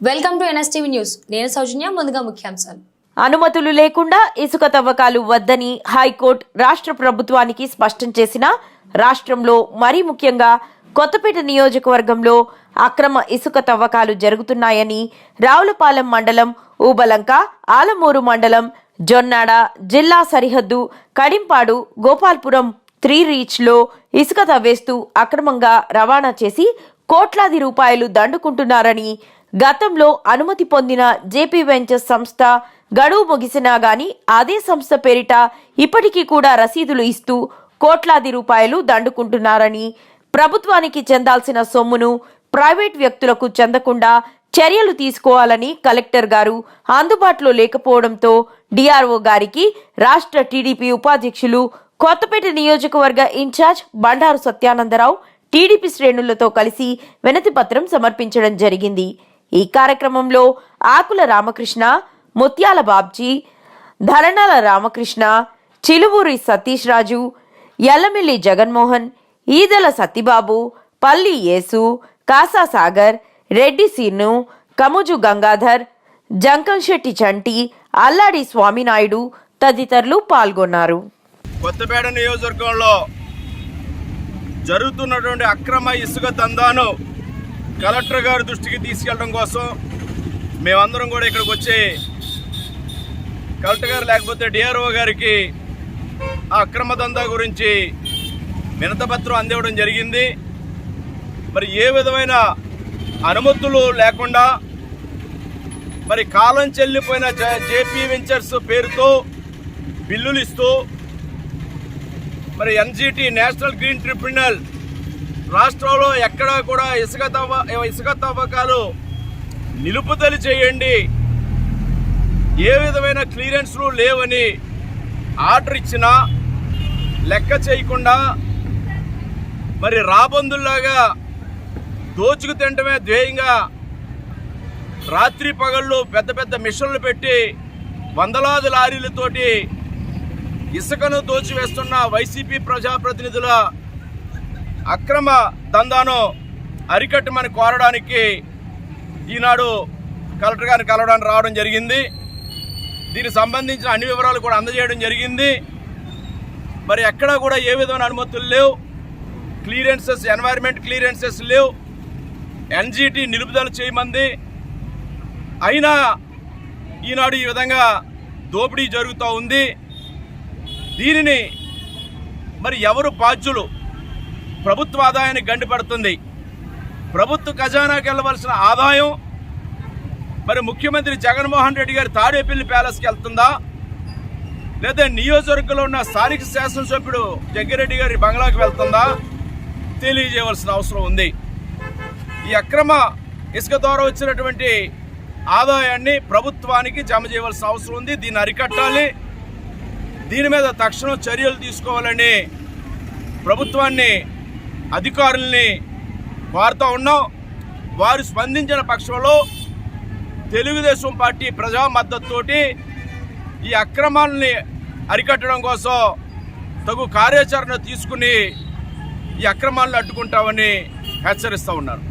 Welcome to NSTV news. నేను సౌజన్య ముందుగా ముఖ్యాంశాలు. అనుమతులు లేకుండా ఇసుక తవ్వకాలు వద్దని హైకోర్టు రాష్ట్ర ప్రభుత్వానికి స్పష్టం చేసిన రాష్ట్రంలో మరీ ముఖ్యంగా కొత్తపేట నియోజకవర్గంలో అక్రమ ఇసుక తవ్వకాలు జరుగుతున్నాయని రావులపాలెం మండలం ఊబలంక ఆలమూరు మండలం జొన్నాడ జిల్లా సరిహద్దు కడింపాడు గోపాల్పురం త్రీ రీచ్లో ఇసుక తవ్వేస్తూ అక్రమంగా రవాణా చేసి కోట్లాది రూపాయలు దండుకుంటున్నారని గతంలో అనుమతి పొందిన జేపీ వెంచర్స్ సంస్థ గడువు ముగిసినా గాని అదే సంస్థ పేరిట ఇప్పటికీ కూడా రసీదులు ఇస్తూ కోట్లాది రూపాయలు దండుకుంటున్నారని ప్రభుత్వానికి చెందాల్సిన సొమ్మును ప్రైవేట్ వ్యక్తులకు చెందకుండా చర్యలు తీసుకోవాలని కలెక్టర్ గారు అందుబాటులో లేకపోవడంతో డిఆర్ఓ గారికి రాష్ట్ర టీడీపీ ఉపాధ్యక్షులు కొత్తపేట నియోజకవర్గ ఇన్ఛార్జ్ బండారు సత్యానందరావు టీడీపీ శ్రేణులతో కలిసి వినతి పత్రం సమర్పించడం జరిగింది. ఈ కార్యక్రమంలో ఆకుల రామకృష్ణ ముత్యాల బాబ్జీ ధరణాల రామకృష్ణ చిలువూరి సతీష్ రాజు ఎల్లమిల్లి జగన్మోహన్ ఈదల సత్తిబాబు పల్లి యేసు కాసా సాగర్ రెడ్డి సీను కముజు గంగాధర్ జంకంశెట్టి చంటి అల్లాడి స్వామినాయుడు తదితరులు పాల్గొన్నారు. కొత్తపేట నియోజకవర్గంలో జరుగుతున్నటువంటి అక్రమ ఇసుక దందాను కలెక్టర్ గారి దృష్టికి తీసుకెళ్ళడం కోసం మేమందరం కూడా ఇక్కడికి వచ్చి కలెక్టర్ గారు లేకపోతే డిఆర్ఓ గారికి ఆ అక్రమ దందా గురించి వినతపత్రం అందివ్వడం జరిగింది. మరి ఏ విధమైన అనుమతులు లేకుండా మరి కాలం చెల్లిపోయిన జేపీ వెంచర్స్ పేరుతో బిల్లులు ఇస్తూ మరి ఎన్జీటీ నేషనల్ గ్రీన్ ట్రిబ్యునల్ రాష్ట్రంలో ఎక్కడా కూడా ఇసుక తవ్వ ఇసుక తవ్వకాలు నిలుపుదల చేయండి. ఏ విధమైన క్లియరెన్స్లు లేవని ఆర్డర్ ఇచ్చినా లెక్క చేయకుండా మరి రాబందుల్లాగా దోచుకు తినటమే ధ్యేయంగా రాత్రి పగళ్ళు పెద్ద పెద్ద మిషన్లు పెట్టి వందలాది లారీలతోటి ఇసుకను దోచివేస్తున్న వైసీపీ ప్రజాప్రతినిధుల అక్రమ దందాను అరికట్టమని కోరడానికి ఈనాడు కలెక్టర్ గారిని కలవడానికి రావడం జరిగింది. దీనికి సంబంధించిన అన్ని వివరాలు కూడా అందజేయడం జరిగింది. మరి ఎక్కడా కూడా ఏ విధమైన అనుమతులు లేవు. క్లియరెన్సెస్ ఎన్వైర్మెంట్ క్లియరెన్సెస్ లేవు. ఎన్జీటీ నిలుపుదల చేయమంది. అయినా ఈనాడు ఈ విధంగా దోపిడీ జరుగుతూ ఉంది. దీనిని మరి ఎవరు బాధ్యులు? ప్రభుత్వ ఆదాయాన్ని గండిపడుతుంది ప్రభుత్వ ఖజానాకి వెళ్ళవలసిన ఆదాయం. మరి ముఖ్యమంత్రి జగన్మోహన్ రెడ్డి గారి తాడేపల్లి ప్యాలెస్కి వెళ్తుందా? లేదా నియోజకవర్గంలో ఉన్న స్థానిక శాసనసభ్యుడు జగ్గిరెడ్డి గారి బంగ్లాకి వెళ్తుందా? తెలియజేయవలసిన అవసరం ఉంది. ఈ అక్రమ ఇసుక ద్వారా వచ్చినటువంటి ఆదాయాన్ని ప్రభుత్వానికి జమ చేయవలసిన అవసరం ఉంది. దీన్ని అరికట్టాలి. దీని మీద తక్షణం చర్యలు తీసుకోవాలని ప్రభుత్వాన్ని అధికారుల్ని కోరుతూ ఉన్నాం. వారు స్పందించిన పక్షంలో తెలుగుదేశం పార్టీ ప్రజా మద్దతుతోటి ఈ అక్రమాలని అరికట్టడం కోసం తగు కార్యాచరణ తీసుకుని ఈ అక్రమాలను అడ్డుకుంటామని హెచ్చరిస్తూ ఉన్నారు.